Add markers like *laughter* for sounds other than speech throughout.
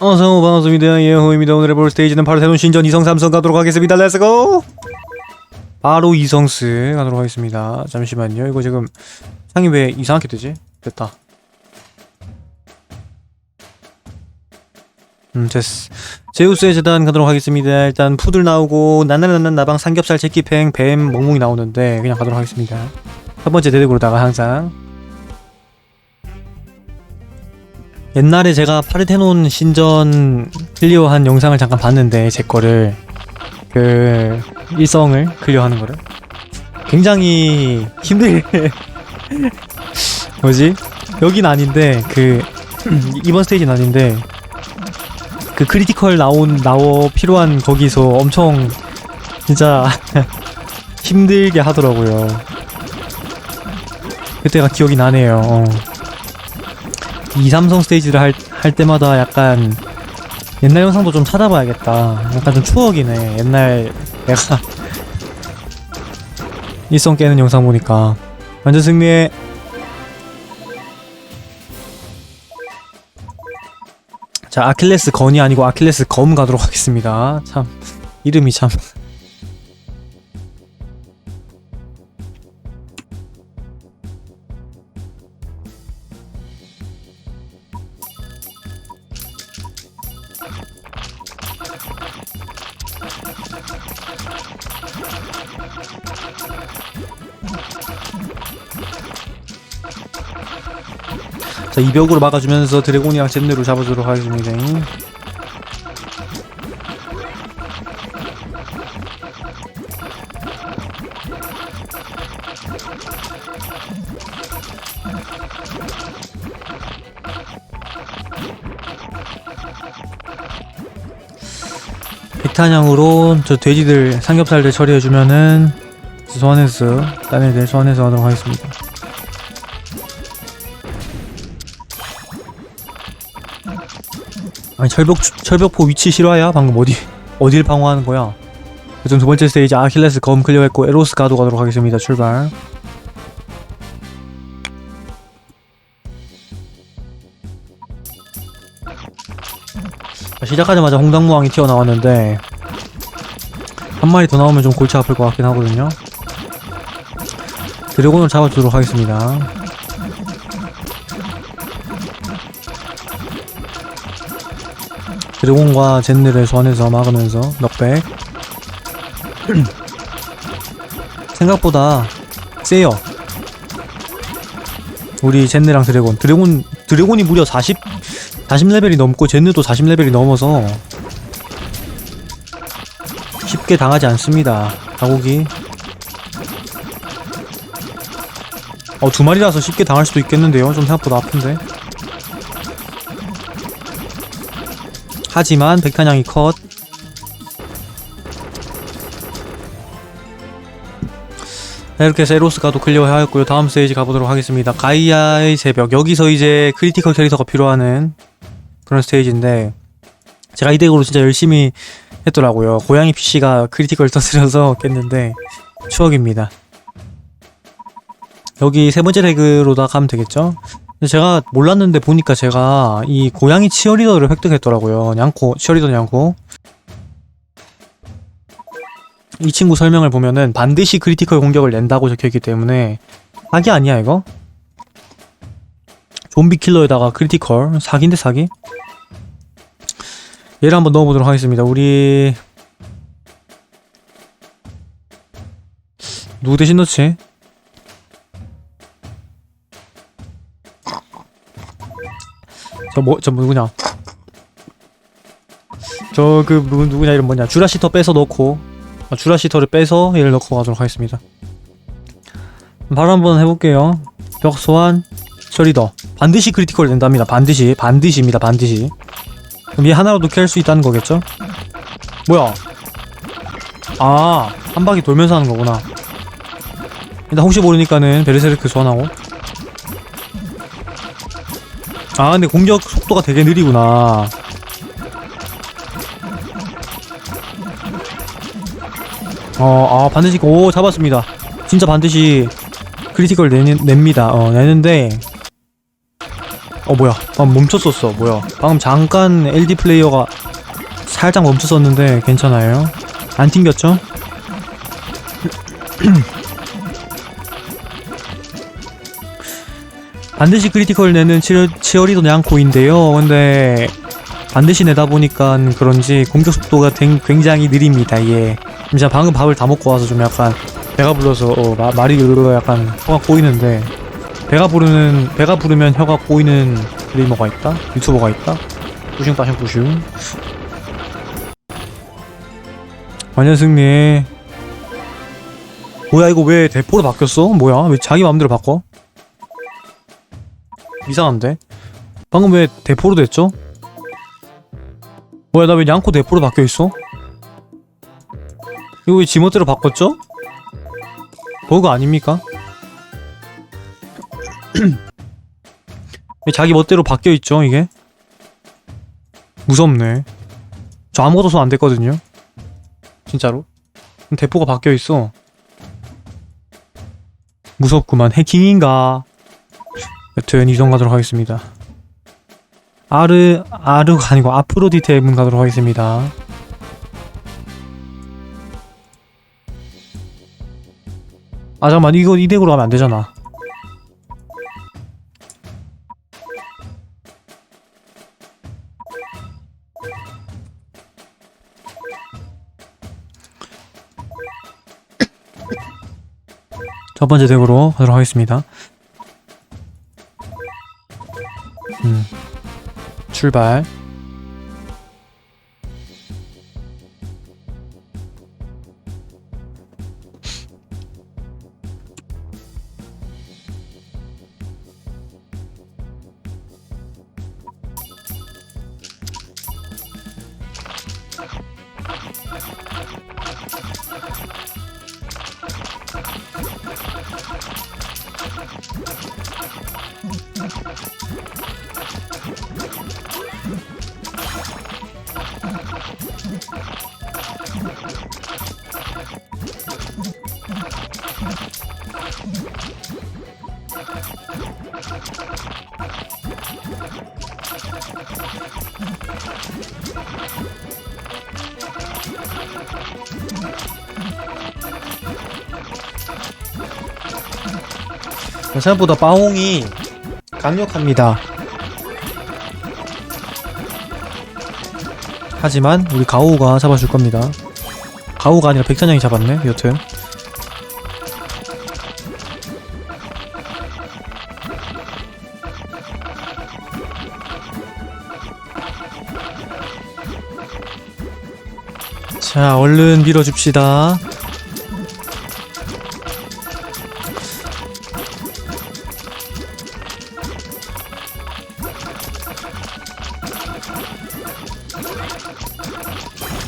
어서 반갑습니다. 예호입니다. 오늘의 볼 스테이지는 바로 새로운 신전 이성 삼성 가도록 하겠습니다. 렛츠고! 바로 이성스 가도록 하겠습니다. 잠시만요. 이거 지금 창이 왜 이상하게 되지? 됐다. 음 됐어. 제우스의 재단 가도록 하겠습니다. 일단 푸들 나오고 나나나나 나방 삼겹살 제끼팽 뱀 멍멍이 나오는데 그냥 가도록 하겠습니다. 첫 번째 대대구로다가 항상 옛날에 제가 파르테논 신전 클리어한 영상을 잠깐 봤는데 제 거를 그 일성을 클리어하는 거를 굉장히 힘들게 *laughs* 뭐지? 여긴 아닌데 그 *clears throat* 이번 스테이지는 아닌데 그 크리티컬 나온 나오 필요한 거기서 엄청 진짜 *laughs* 힘들게 하더라고요. 그때가 기억이 나네요. 어. 이 삼성 스테이지를 할, 할 때마다 약간 옛날 영상도 좀 찾아봐야겠다. 약간 좀 추억이네. 옛날 내가 *laughs* 일성 깨는 영상 보니까 완전 승리해. 자 아킬레스 건이 아니고 아킬레스 검 가도록 하겠습니다. 참 이름이 참. 자 이 벽으로 막아주면서 드래곤이랑 젠네로 잡아주도록 하겠습니다. 백탄향으로 저 돼지들 삼겹살들 처리해주면은 소환해서 딴 애들 소환해서 하도록 하겠습니다. 아니 철벽 철벽포 위치 실화야? 방금 어디 어딜 방어하는 거야? 그중 두 번째 스테이지 아킬레스 검 클리어했고 에로스 가도 가도록 하겠습니다. 출발. 자, 시작하자마자 홍당무왕이 튀어나왔는데 한 마리 더 나오면 좀 골치 아플 것 같긴 하거든요. 드래곤을 잡아주도록 하겠습니다. 드래곤과 젠느를 소환해서 막으면서 넉백. *clears throat* 생각보다 세요. 우리 젠느랑 드래곤. 드래곤 드래곤이 무려 40 40레벨이 넘고 젠느도 40레벨이 넘어서 쉽게 당하지 않습니다. 가고기. 어 두 마리라서 쉽게 당할 수도 있겠는데요. 좀 생각보다 아픈데 하지만 백탄양이 컷. 네, 이렇게 해서 에로스가도 클리어하였고요. 다음 스테이지 가보도록 하겠습니다. 가이아의 새벽. 여기서 이제 크리티컬 캐릭터가 필요하는 그런 스테이지인데 제가 이 덱으로 진짜 열심히 했더라고요. 고양이 PC가 크리티컬 *laughs* 터뜨려서 깼는데 추억입니다. 여기 세 번째 덱으로 다 가면 되겠죠? 근데 제가 몰랐는데 보니까 제가 이 고양이 치어리더를 획득했더라고요. 냥코, 치어리더 냥코. 이 친구 설명을 보면은 반드시 크리티컬 공격을 낸다고 적혀있기 때문에 사기 아니야 이거? 좀비 킬러에다가 크리티컬 사기인데 사기? 얘를 한번 넣어보도록 하겠습니다. 우리 누구 대신 넣지? 저 뭐, 저 누구냐? 저그 누구 누구냐 이름 뭐냐? 주라시터 빼서 넣고 아, 주라시터를 빼서 얘를 넣고 가도록 하겠습니다. 바로 한번 해볼게요. 벽 소환 처리더 반드시 크리티컬 된답니다. 반드시 반드시입니다. 반드시. 그럼 얘 하나라도 캘 수 있다는 거겠죠? 뭐야? 아, 한 바퀴 돌면서 하는 거구나. 일단 혹시 모르니까는 베르세르크 소환하고 아 근데 공격 속도가 되게 느리구나. 어아 반드시 오 잡았습니다. 진짜 반드시 크리티컬 내, 냅니다. 어 내는데 어 뭐야. 방금 멈췄었어. 뭐야. 방금 잠깐 LD 플레이어가 살짝 멈췄었는데 괜찮아요. 안 튕겼죠? *clears throat* 반드시 크리티컬 내는 치어, 치어리더 냥코인데요. 근데 반드시 내다 보니까 그런지 공격 속도가 댕- 굉장히 느립니다 예 진짜 방금 밥을 다 먹고 와서 좀 약간 배가 불러서 어, 마- 말이 으르르 약간 혀가 꼬이는데 배가 부르는 배가 부르면 혀가 꼬이는 스트리머가 있다? 유튜버가 있다? 뿌슝 빠슝 뿌슝. 완전 승리 뭐야 이거 왜 대포로 바뀌었어? 뭐야? 왜 자기 마음대로 바꿔 이상한데? 방금 왜 대포로 됐죠? 뭐야 나 왜 양코 대포로 바뀌어 있어? 이거 왜 지멋대로 바꿨죠? 버그 아닙니까? *clears throat* 왜 자기 멋대로 바뀌어 있죠 이게? 무섭네. 저 아무것도 손 안 댔거든요. 진짜로? 대포가 바뀌어 있어. 무섭구만. 해킹인가 여튼 이동 가도록 하겠습니다. 아르 아르가 아니고 아프로디테 문 가도록 하겠습니다. 아 잠깐만. 이거 이 덱으로 가면 안 되잖아. 첫 번째 덱으로 가도록 하겠습니다. 출발. 생각보다 빠홍이 강력합니다. 하지만 우리 가오가 잡아줄 겁니다. 가오가 아니라 백찬양이 잡았네. 여튼 자 얼른 밀어줍시다.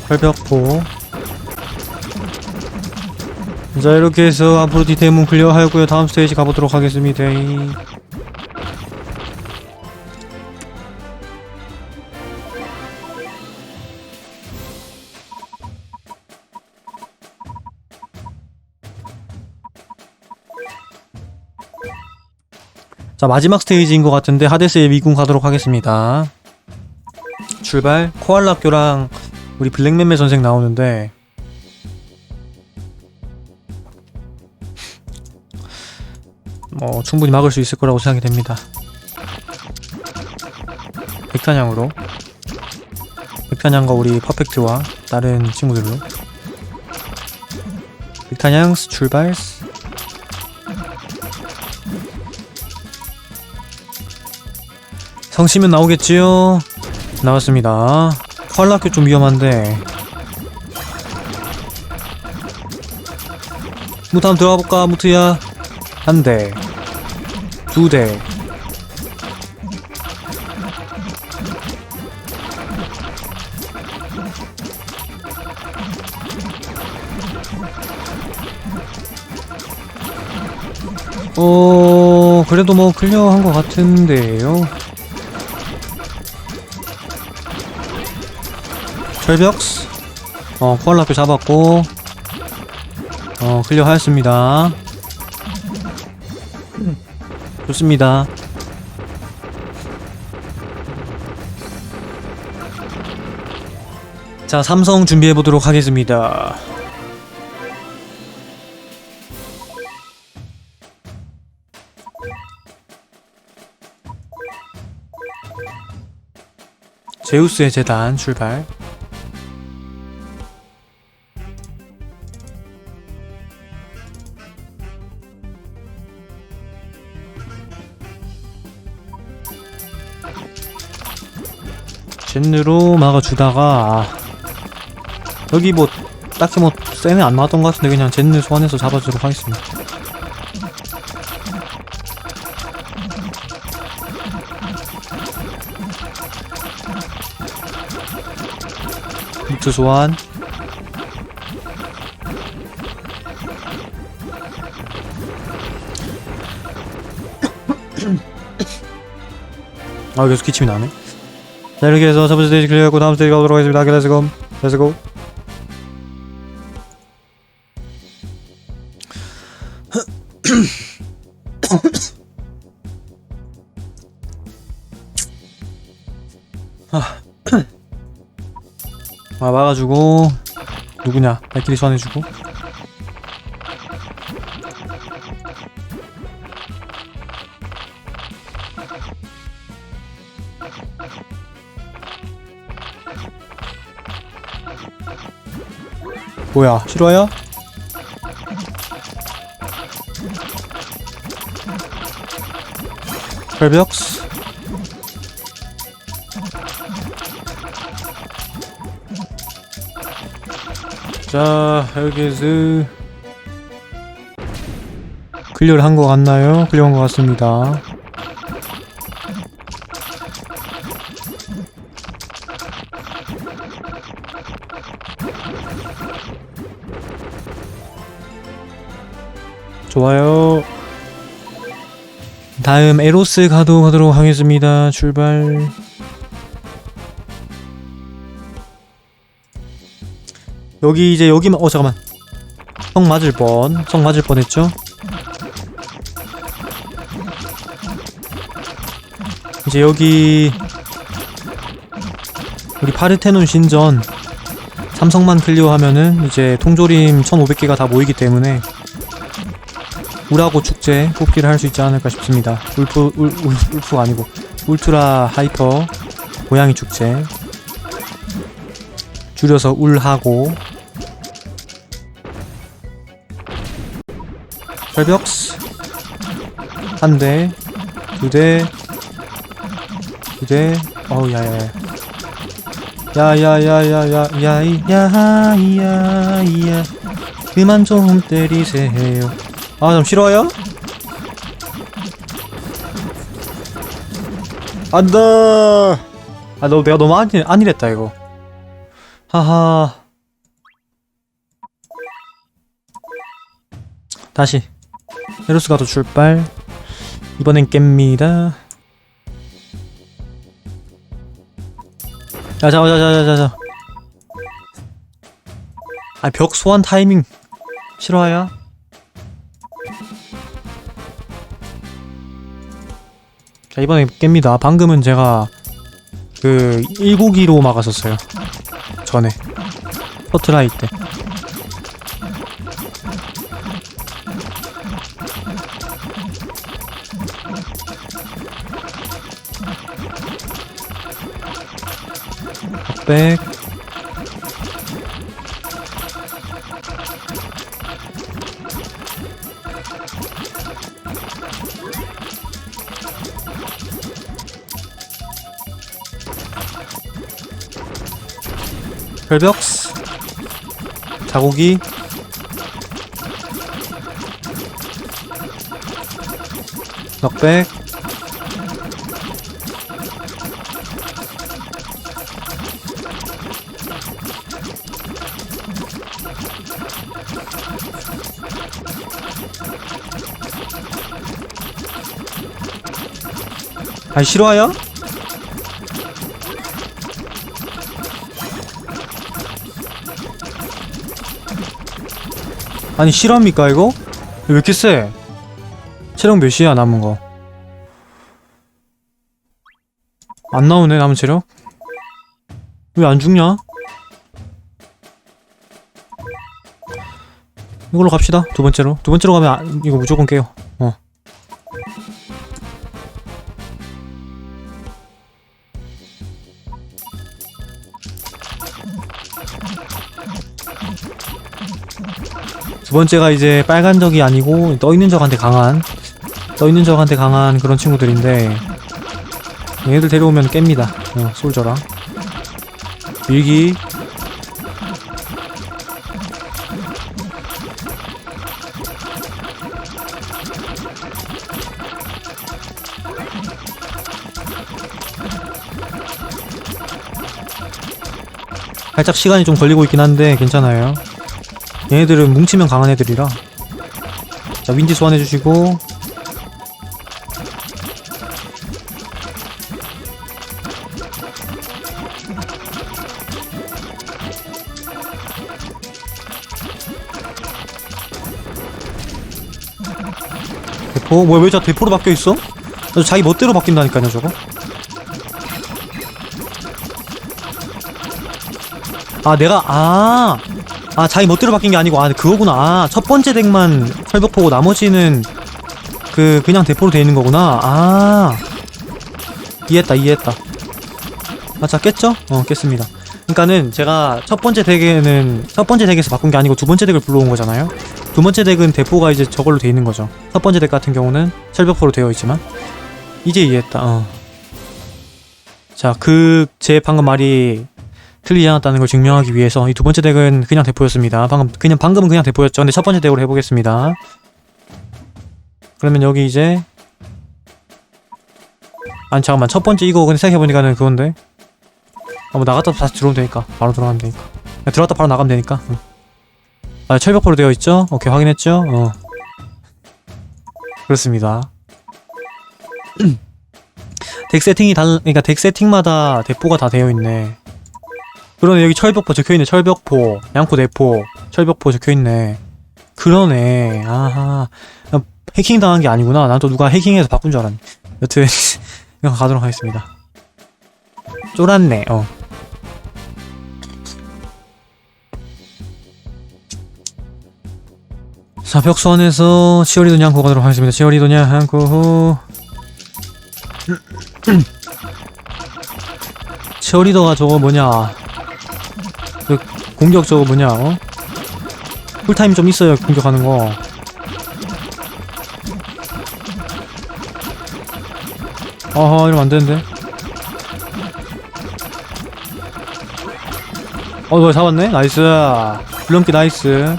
철벽포. 자 이렇게 해서 앞으로 디테문 클리어 하였고요. 다음 스테이지 가보도록 하겠습니다 자 마지막 스테이지인 것 같은데 하데스의 미군 가도록 하겠습니다. 출발. 코알라교랑 우리 블랙맨매 선생 나오는데. 뭐 충분히 막을 수 있을 거라고 생각이 됩니다. 백탄양으로. 백탄양과 우리 퍼펙트와 다른 친구들로. 백탄양 출발 성시면 나오겠지요? 나왔습니다. 퀄락교 좀 위험한데. 무트 한번 들어가 볼까 무트야? 한 대. 두 대. 어 그래도 뭐 클리어 한 것 같은데요 철벽스 어 코알라 표 잡았고. 어 클리어 하였습니다. 좋습니다. 자 삼성 준비해 보도록 하겠습니다. 제우스의 재단 출발. 젠느로 막아주다가 아, 여기 뭐 딱히 뭐 쌤이 안 나왔던 것 같은데 그냥 젠느 소환해서 잡아주도록 하겠습니다. 루트 소환. 아 계속 기침이 나네 자 이렇게 해서 첫 번째 스테이지 클리어하고 다음 스테이지 가보도록 하겠습니다. 렛츠고 렛츠고 *coughs* 아 와가지고 누구냐? 발키리 소환해주고 뭐야 싫어요? 별벽스 자 여기서 클리어를 한 것 같나요? 클리어한 것 같습니다 좋아요. 다음 에로스 가도하도록 하겠습니다. 출발. 여기 이제 여기만 어 잠깐만. 성 맞을 뻔성 맞을 뻔했죠? 이제 여기 우리 파르테논 신전 삼성만 클리어하면은 이제 통조림 1500개가 다 모이기 때문에 우라고 축제 뽑기를 할 수 있지 않을까 싶습니다. 울프 울, 울, 울프가 아니고. 울트라 하이퍼 고양이 축제. 줄여서 울하고. 철벽스. 한 대, 두 대, 두 대, 어우 야야야, 야야야야야, 야이야이야이야, 그만 좀 때리세요. 아 좀 싫어요? 안다. 아너 내가 너무 안일 안일했다 이거. 하하. 다시 헤로스 가도 출발 이번엔 깹니다 야 잠깐 잠깐 잠깐 잠깐 아벽 소환 타이밍 실화야? 자 이번에 깹니다. 방금은 제가 그 192로 막았었어요. 전에. 퍼트라이 때 백 별벽스 자고기 넉백 아니 싫어요? 아니 실화입니까 이거? 왜 이렇게 세? 체력 몇이야 남은 거? 안 나오네 남은 체력? 왜 안 죽냐? 이걸로 갑시다 두 번째로 두 번째로 가면 아, 이거 무조건 깨요 번째가 이제 빨간 적이 아니고 떠 있는 적한테 강한 떠 있는 적한테 강한 그런 친구들인데 얘들 데려오면 깹니다. 어, 솔저랑. 밀기. 살짝 시간이 좀 걸리고 있긴 한데 괜찮아요 얘네들은 뭉치면 강한 애들이라 자 윈디 소환해주시고 대포? 뭐야 왜 저 대포로 바뀌어있어? 저 자기 멋대로 바뀐다니까요 저거 아 내가 아, 아 자기 멋대로 바뀐 게 아니고 아 그거구나. 아 첫 번째 덱만 철벽포고 나머지는 그 그냥 대포로 돼 있는 거구나. 아. 이해했다 이해했다. 아자 깼죠? 어 깼습니다. 그러니까는 제가 첫 번째 덱에는 첫 번째 덱에서 바꾼 게 아니고 두 번째 덱을 불러온 거잖아요. 두 번째 덱은 대포가 이제 저걸로 돼 있는 거죠. 첫 번째 덱 같은 경우는 철벽포로 되어 있지만. 이제 이해했다 어. 자그 제 방금 말이 틀리지 않았다는 걸 증명하기 위해서 이 두 번째 덱은 그냥 대포였습니다. 방금 그냥 방금은 그냥 대포였죠. 근데 첫 번째 덱으로 해보겠습니다. 그러면 여기 이제 아니 잠깐만 첫 번째 이거 근데 생각해보니까는 그건데 아뭐 나갔다 다시 들어오면 되니까 바로 들어가면 되니까 그냥 들어갔다 바로 나가면 되니까 응. 아 철벽포로 되어 있죠? 오케이 확인했죠? 어 그렇습니다. *clears throat* 덱 세팅이 달 그러니까 덱 세팅마다 대포가 다 되어 있네. 그러네 여기 철벽포 적혀있네 철벽포. 양포대포. 철벽포 적혀있네. 그러네. 아하. 아, 해킹 당한 게 아니구나. 난 또 누가 해킹해서 바꾼 줄 알았네. 여튼 *laughs* 이거 가도록 하겠습니다. 쫄았네 어. 자, 벽소환해서 치어리도 냥고 가도록 하겠습니다. 치어리도 냥고 *clears throat* 치어리더가 저거 뭐냐? 그 공격 저거 뭐냐 어? 쿨타임 좀 있어요 공격하는 거. 어허 이러면 안되는데. 어 이거 잡았네? 나이스. 블럼기 나이스.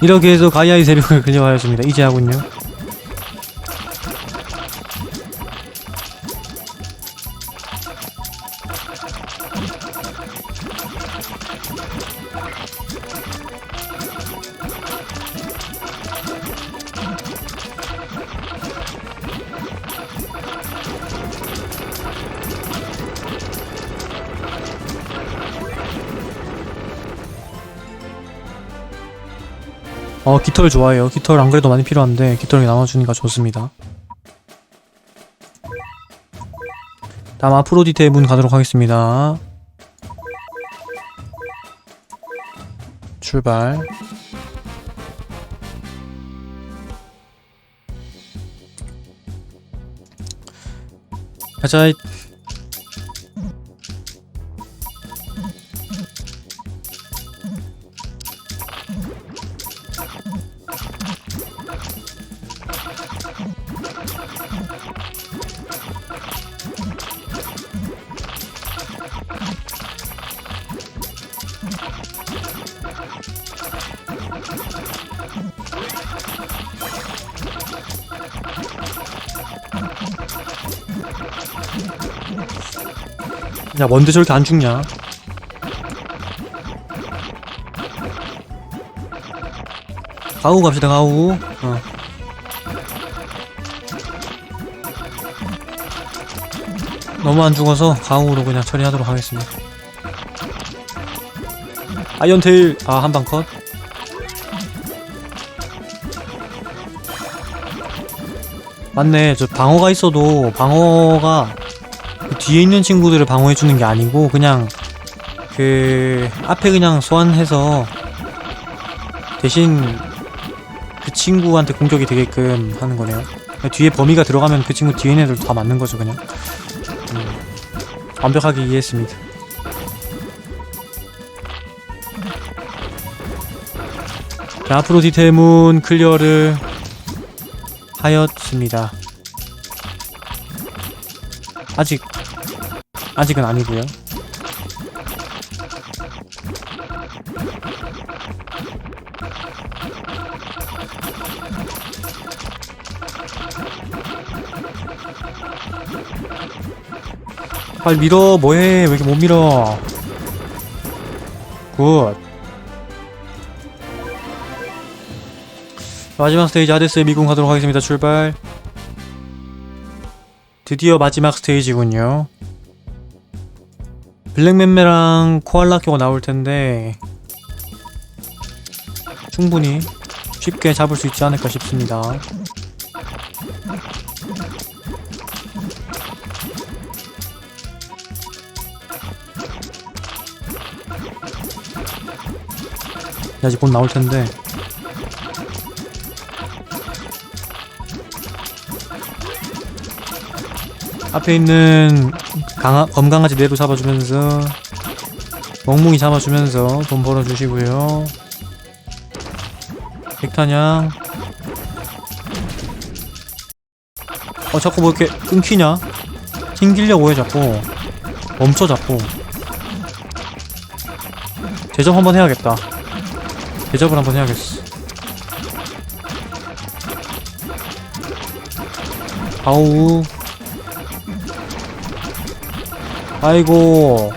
이렇게 해서 가이아의 세력을 *laughs* 근접하였습니다. 이제 하군요 어 깃털 좋아해요. 깃털 안 그래도 많이 필요한데 깃털이 나눠주니까 좋습니다. 다음 아프로디테 문 가도록 하겠습니다. 출발. 가자 뭔데 저렇게 안 죽냐? 가우 갑시다 가우. 어. 너무 안 죽어서 가우로 그냥 처리하도록 하겠습니다. 아이언테일. 아 한방 컷? 맞네. 저 방어가 있어도 방어가 그 뒤에 있는 친구들을 방어해주는 게 아니고 그냥 그 앞에 그냥 소환해서 대신 그 친구한테 공격이 되게끔 하는 거네요. 뒤에 범위가 들어가면 그 친구 뒤에 애들 다 맞는 거죠 그냥. 음, 완벽하게 이해했습니다. 자, 아프로디테 문 클리어를 하였습니다. 아직 아직은 아니고요. 빨리 밀어. 뭐해? 왜 이렇게 못 밀어? 굿. 마지막 스테이지 하데스의 미궁 가도록 하겠습니다. 출발. 드디어 마지막 스테이지군요 블랙맨매랑 코알라 교가 나올 텐데 충분히 쉽게 잡을 수 있지 않을까 싶습니다 아직 곧 나올 텐데. 앞에 있는 강아, 검강아지 내로 잡아주면서 멍뭉이 잡아주면서 돈 벌어주시고요. 백탄양. 어 자꾸 뭐 이렇게 끊기냐? 튕기려고 해 자꾸. 멈춰 자꾸. 대접 한번 해야겠다. 대접을 한번 해야겠어. 아우. 아이고.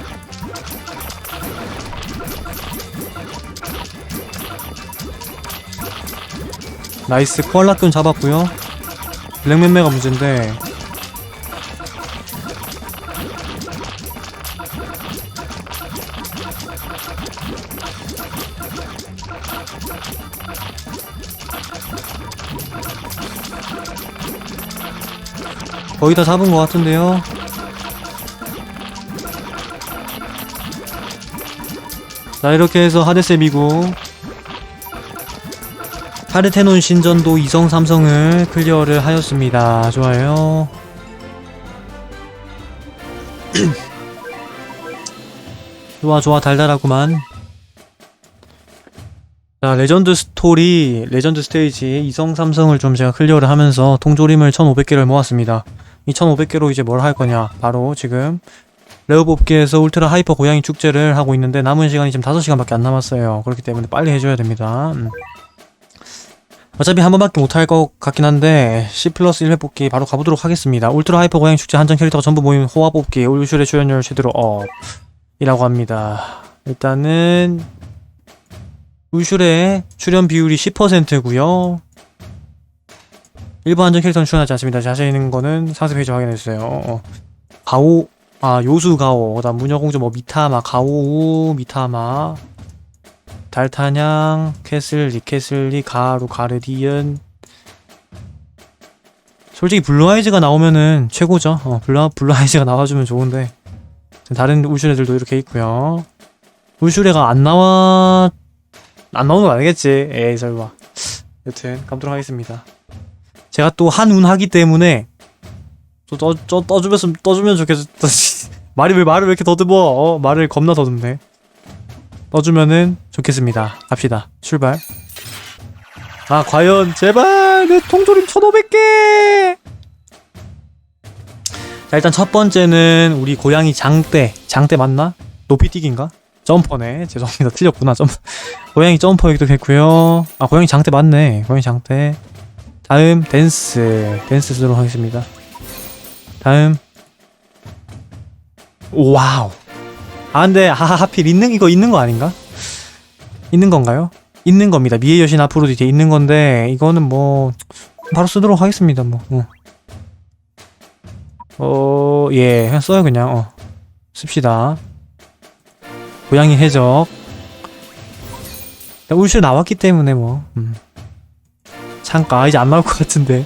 나이스 코알라끈 잡았고요. 블랙맨매가 문제인데 거의 다 잡은 것 같은데요. 자 이렇게 해서 미국 파르테논 신전도 2성 3성을 클리어를 하였습니다. 좋아요. *clears throat* 좋아 좋아 달달하구만. 자 레전드 스토리 레전드 스테이지 2성 3성을 좀 제가 클리어를 하면서 통조림을 1500개를 모았습니다. 이 1500개로 이제 뭘 할 거냐 바로 지금 레어 뽑기에서 울트라 하이퍼 고양이 축제를 하고 있는데 남은 시간이 지금 5시간밖에 안 남았어요. 그렇기 때문에 빨리 해줘야 됩니다. 음. 어차피 한 번밖에 못할 것 같긴 한데 C 플러스 1회 뽑기 바로 가보도록 하겠습니다. 울트라 하이퍼 고양이 축제 한정 캐릭터가 전부 모인 호화 뽑기 울슈의 출연료 제대로 업 이라고 합니다. 일단은 울슈의 출연 비율이 10%고요. 일부 한정 캐릭터는 출연하지 않습니다. 자세히 있는 거는 상세 페이지 확인해주세요. 어. 가오 아 요수 가오. 그다음 무녀공주 뭐 미타마 가오우 미타마. 달타냥 캐슬 리 캐슬리 가루 가르디언 솔직히 블루아이즈가 나오면은 최고죠. 어 블루, 블루아이즈가 나와주면 좋은데. 다른 울슈레들도 이렇게 있고요. 울슈레가 안 나와 안 나오는 거 아니겠지. 에이 설마. 여튼 감도록 하겠습니다. 제가 또 한운 하기 때문에 또 떠, 떠, 떠주면 떠주면 좋겠어. *laughs* 말이 왜 말을 왜 이렇게 더듬어? 어 말을 겁나 더듬네. 떠주면은 좋겠습니다. 갑시다. 출발. 아 과연 제발 내 통조림 1500개! 자 일단 첫 번째는 우리 고양이 장대. 장대 맞나? 높이 뛰기인가? 점퍼네. 죄송합니다. 틀렸구나. 점 *laughs* 고양이 점퍼 획득했고요. 아 고양이 장대 맞네. 고양이 장대. 다음 댄스. 댄스 쓰도록 하겠습니다 다음 와우 아 근데 하하 하필 있는 이거 있는 거 아닌가? 있는 건가요? 있는 겁니다 미의 여신 뒤에 있는 건데 이거는 뭐 바로 쓰도록 하겠습니다 뭐 어. 어, 예, 그냥 써요, 그냥, 어. 씁시다. 고양이 해적. 울슈 나왔기 때문에, 뭐, 음. 창가, 이제 안 나올 것 같은데.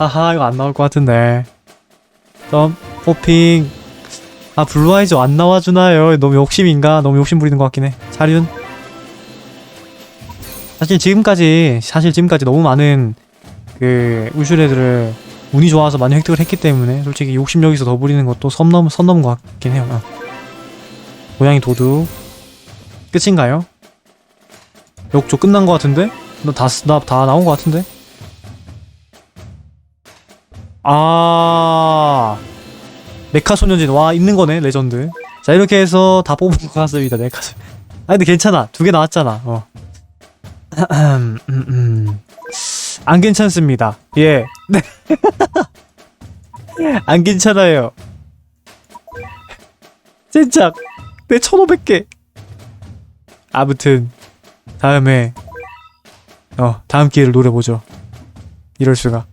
아하, 이거 안 나올 것 같은데. 점, 호핑. 아, 블루아이즈 안 나와주나요? 너무 욕심인가? 너무 욕심 부리는 것 같긴 해. 자륜. 사실 지금까지 사실 지금까지 너무 많은 그 우슈레들을 운이 좋아서 많이 획득을 했기 때문에 솔직히 욕심 여기서 더 부리는 것도 선 넘, 선 넘은 것 같긴 해요. 어. 고양이 도둑 끝인가요? 욕조 끝난 것 같은데? 나다나 다 나온 것 같은데? 아 메카 소년진 와 있는 거네 레전드. 자 이렇게 해서 다 뽑은 것 같습니다 메카 소. 아 근데 괜찮아 두 개 나왔잖아. 어. 음, 음, 음. 안 괜찮습니다. 예. 네. *laughs* 안 괜찮아요. 진짜 내 1500개. 아무튼 다음에 어 다음 기회를 노려보죠. 이럴 수가.